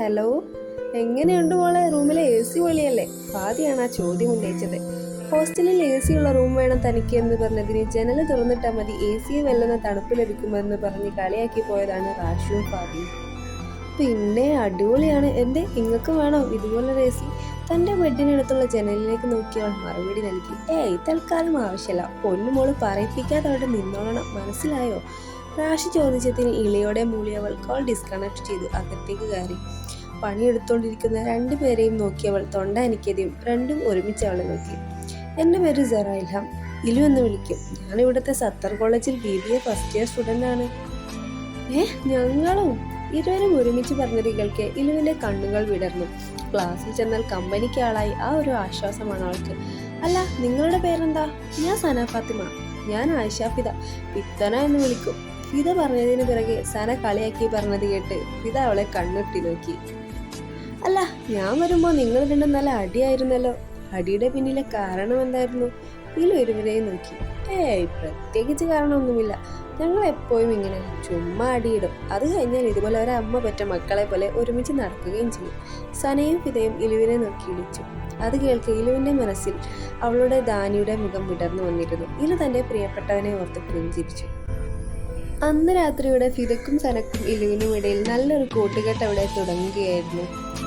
Hello? എങ്ങനെയുണ്ട് മോളെ? റൂമിലെ എ സി പൊളിയല്ലേ ഫാദിയാണ് ആ ചോദ്യം ഉന്നയിച്ചത്. ഹോസ്റ്റലിൽ എ സി ഉള്ള റൂം വേണം തനിക്ക് എന്ന് പറഞ്ഞതിന് ജനൽ തുറന്നിട്ടാൽ മതി. എ സിയെ വെല്ലുന്ന തണുപ്പ് ലഭിക്കുമെന്ന് പറഞ്ഞ് കളിയാക്കി പോയതാണ് റാഷുവും ഫാദിയും പിന്നെ അടിപൊളിയാണ്. എന്തേ? നിങ്ങൾക്ക് വേണോ? ഇതുപോലൊരു എ സി തന്റെ ബെഡിനടുത്തുള്ള ജനലിലേക്ക് നോക്കിയവൾ മറുപടി നൽകി. ഏയ് തൽക്കാലം ആവശ്യമില്ല. പൊന്നുമോൾ പറയിപ്പിക്കാതെ അവിടെ നിന്നോളണം. മനസ്സിലായോ? റാഷി ചോദിച്ചതിന് മൂളി അവൾ കോൾ ഡിസ്കണക്ട് ചെയ്തു അകത്തേക്ക് കയറി. പണിയെടുത്തോണ്ടിരിക്കുന്ന രണ്ടുപേരെയും നോക്കിയവൾ തൊണ്ട അനിക്കതെയും രണ്ടും ഒരുമിച്ച് അവളെ നോക്കി. എന്റെ പേര് സെറൈൽഹാം ഇലു എന്ന് വിളിക്കും. ഞാൻ ഇവിടുത്തെ സത്തർ കോളേജിൽ B B A first year student ആണ്. ഏ? ഞങ്ങളും? ഇരുവരും ഒരുമിച്ച് പറഞ്ഞത് കേൾക്കെ ഇലുവിന്റെ കണ്ണുകൾ വിടർന്നു. ക്ലാസ്സിൽ ചെന്നാൽ കമ്പനിക്ക് ആളായി. ആ ഒരു ആശ്വാസമാണ് അവൾക്ക്. അല്ല നിങ്ങളുടെ പേരെന്താ? ഞാൻ സന ഫാത്തിമ. ഞാൻ ആയിഷ ഫിദ. പിത്തന എന്ന് വിളിക്കും. ഫിദ പറഞ്ഞതിന് പിറകെ സന കളിയാക്കി പറഞ്ഞത് കേട്ട് ഫിദ അവളെ കണ്ണിട്ടി നോക്കി. അല്ല ഞാൻ വരുമ്പോൾ നിങ്ങൾ രണ്ടും നല്ല അടിയായിരുന്നല്ലോ. അടിയുടെ പിന്നിലെ കാരണം എന്തായിരുന്നു? ഇതിലൊരുവരെയും നോക്കി. ഏയ് പ്രത്യേകിച്ച് കാരണമൊന്നുമില്ല. ഞങ്ങൾ എപ്പോഴും ഇങ്ങനെ ചുമ്മാ അടിയിടും. അത് കഴിഞ്ഞാൽ ഇതുപോലെ ഒരമ്മ പറ്റ മക്കളെ പോലെ ഒരുമിച്ച് നടക്കുകയും ചെയ്യും. സനയും ഫിതയും ഇലുവിനെ നോക്കി ഇടിച്ചു അത് കേൾക്കെ ഇലുവിന്റെ മനസ്സിൽ അവളുടെ ദാനിയുടെ മുഖം വിടർന്നു വന്നിരുന്നു. ഇലു തന്റെ പ്രിയപ്പെട്ടവനെ ഓർത്ത് പുഞ്ചിരിച്ചു. അന്ന് രാത്രിയുടെ ഫിദക്കും സനക്കും ഇലുവിനും ഇടയിൽ നല്ലൊരു കൂട്ടുകെട്ട് അവിടെ തുടങ്ങുകയായിരുന്നു.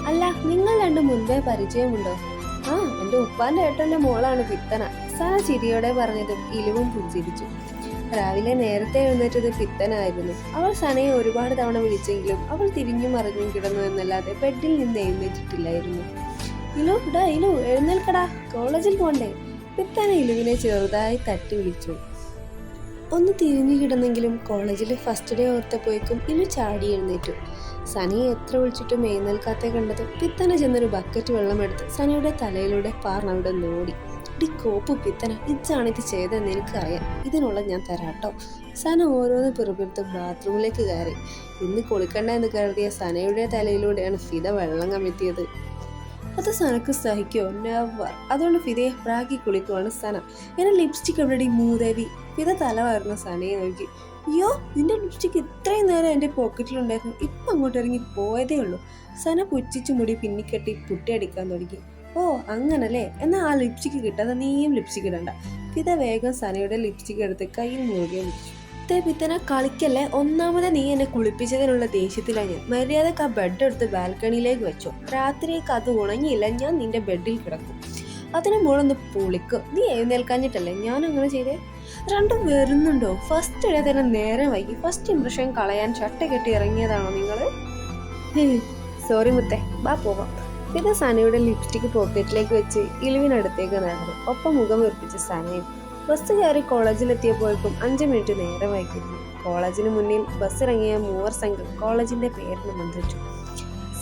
അല്ല നിങ്ങൾ രണ്ടും മുൻപേ പരിചയമുണ്ടോ? ആ എന്റെ ഉപ്പാന്റെ ഏട്ടന്റെ മോളാണ് പിത്തന. സന ചിരിയോടെ പറഞ്ഞതും ഇലുവും പുഞ്ചിരിച്ചു. രാവിലെ നേരത്തെ എഴുന്നേറ്റത് പിത്തനായിരുന്നു. അവൾ സനയെ ഒരുപാട് തവണ വിളിച്ചെങ്കിലും അവൾ തിരിഞ്ഞു മറിഞ്ഞും കിടന്നു എന്നല്ലാതെ ബെഡിൽ നിന്ന് എഴുന്നേറ്റിട്ടില്ലായിരുന്നു. ഇലു ഡാ ഇലു എഴുന്നേൽക്കടാ കോളേജിൽ പോണ്ടേ? പിത്തന ഇലുവിനെ ചെറുതായി തട്ടി വിളിച്ചു. ഒന്ന് തിരിഞ്ഞു കിടന്നെങ്കിലും കോളേജിലെ ഫസ്റ്റ് ഡേ ഓർത്തപ്പോയേക്കും ഇലു ചാടി എഴുന്നേറ്റു. സനി എത്ര വിളിച്ചിട്ടും എഴുന്നേൽക്കാത്ത കണ്ടത് പിത്തന ചെന്നൊരു ബക്കറ്റ് വെള്ളമെടുത്ത് സനിയുടെ തലയിലൂടെ പാർന്നവിടെ നോടി. ഡി കോപ്പ് പിത്തന ഇച്ചാണ് ഇത് ചെയ്തതെന്ന് എനിക്കറിയാം ഇതിനുള്ള ഞാൻ തരാട്ടോ സന ഓരോന്ന് പിറപ്പെടുത്ത് ബാത്റൂമിലേക്ക് കയറി. ഇന്ന് കുളിക്കണ്ട എന്ന് കരുതിയ സനയുടെ തലയിലൂടെയാണ് ഫിത വെള്ളം കമ്മിത്തിയത് അത് സനക്ക് സഹിക്കോ? നെവർ അതുകൊണ്ട് ഫിതയെ പ്രാഗി കുളിക്കുവാണ് സന. എന്നെ ലിപ്സ്റ്റിക് എവിടെ മൂദേവി. ഫിത തല വരുന്ന സനയെ നോക്കി. അയ്യോ നിന്റെ ലിപ്സ്റ്റിക് ഇത്രയും നേരം എന്റെ പോക്കറ്റിലുണ്ടായിരുന്നു ഇപ്പം അങ്ങോട്ട് ഇറങ്ങി പോയതേ ഉള്ളൂ. സന പുച്ഛിച്ചു മുടി പിന്നിക്കെട്ടി പുട്ടിയടിക്കാൻ തുടങ്ങി. ഓ അങ്ങനല്ലേ? എന്നാൽ ആ ലിപ്സ്റ്റിക് കിട്ടാതെ നീയും ലിപ്സ്റ്റിക് ഇടണ്ട. ഫിത വേഗം സനയുടെ ലിപ്സ്റ്റിക് എടുത്ത് കയ്യിൽ മുറുകെ പിടിച്ചു. "ദേ പിത്തന കളിക്കല്ലേ ഒന്നാമത് നീ എന്നെ കുളിപ്പിച്ചതിനുള്ള ദേഷ്യത്തിലാണ് ഞാൻ. മര്യാദയ്ക്ക് ആ ബെഡ് എടുത്ത് ബാൽക്കണിയിലേക്ക് വെച്ചു. രാത്രിയൊക്കെ അത് ഉണങ്ങിയില്ല ഞാൻ നിന്റെ ബെഡിൽ കിടക്കും. അതിന് മോളൊന്ന് പൊളിക്കും. നീ എഴുന്നേൽക്കാഞ്ഞിട്ടല്ലേ ഞാൻ അങ്ങനെ ചെയ്തേ? രണ്ടും വരുന്നുണ്ടോ? ഫസ്റ്റ് ഇടയിൽ തന്നെ നേരെ വൈകി. ഫസ്റ്റ് ഇംപ്രഷൻ കളയാൻ ചട്ട കെട്ടി ഇറങ്ങിയതാണോ നിങ്ങൾ സോറി മുത്തേ. ബാ പോവാം. പിന്നെ സനയുടെ ലിപ്സ്റ്റിക് പോക്കറ്റിലേക്ക് വെച്ച് ഇലുവിനടുത്തേക്ക് നടന്നു. ഒപ്പം മുഖം വീർപ്പിച്ച സനയും ബസ് കയറി കോളേജിലെത്തിയപ്പോഴേക്കും അഞ്ച് മിനിറ്റ് നേരെ വൈകിയിരുന്നു. കോളേജിന് മുന്നിൽ ബസ് ഇറങ്ങിയ മൂവർ സംഘം കോളേജിന്റെ പേരിന് മന്ത്രിച്ചു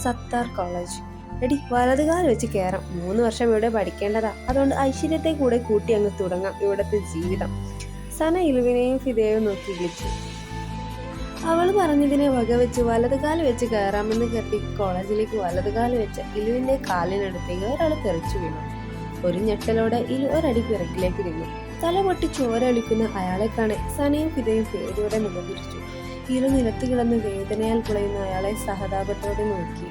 സത്താർ കോളേജ്. എടി വലതുകാൽ വെച്ച് കയറാം മൂന്ന് വർഷം ഇവിടെ പഠിക്കേണ്ടതാ. അതുകൊണ്ട് ഐശ്വര്യത്തെ കൂടെ കൂട്ടി അങ്ങ് തുടങ്ങാം ഇവിടുത്തെ ജീവിതം. സന ഇലുവിനെയും ഫിദയെയും നോക്കി വിളിച്ചു. അവൾ പറഞ്ഞതിനെ വകവെച്ച് വലതുകാൽ വെച്ച് കയറാമെന്ന് കരുതി കോളേജിലേക്ക് വലതുകാൽ വെച്ച് ഇലുവിന്റെ കാലിനടുത്തേക്ക് ഒരാൾ തെറിച്ചു വീണു. ഒരു ഞെട്ടലോടെ ഇലു ഒരടി പിറക്കിലേക്ക് നിന്നു തല പൊട്ടി ചോര ഒലിക്കുന്ന അയാളെ കാണെ സനയും ഫിതയും പേടിയോടെ മുഖം തിരിച്ചു നിലത്ത് കിടന്ന് വേദനയാൽ കുളയുന്ന അയാളെ സഹതാപത്തോടെ നോക്കി.